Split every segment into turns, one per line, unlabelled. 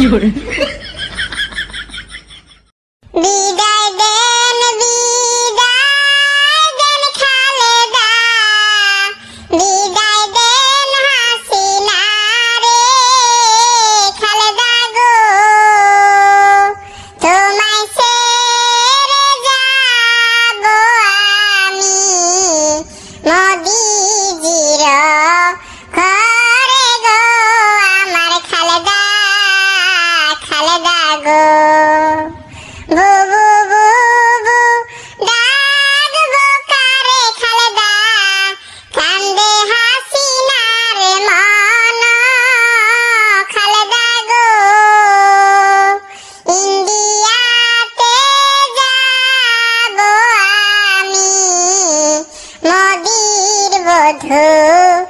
有人
like her.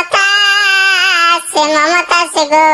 সে Mamata সে গো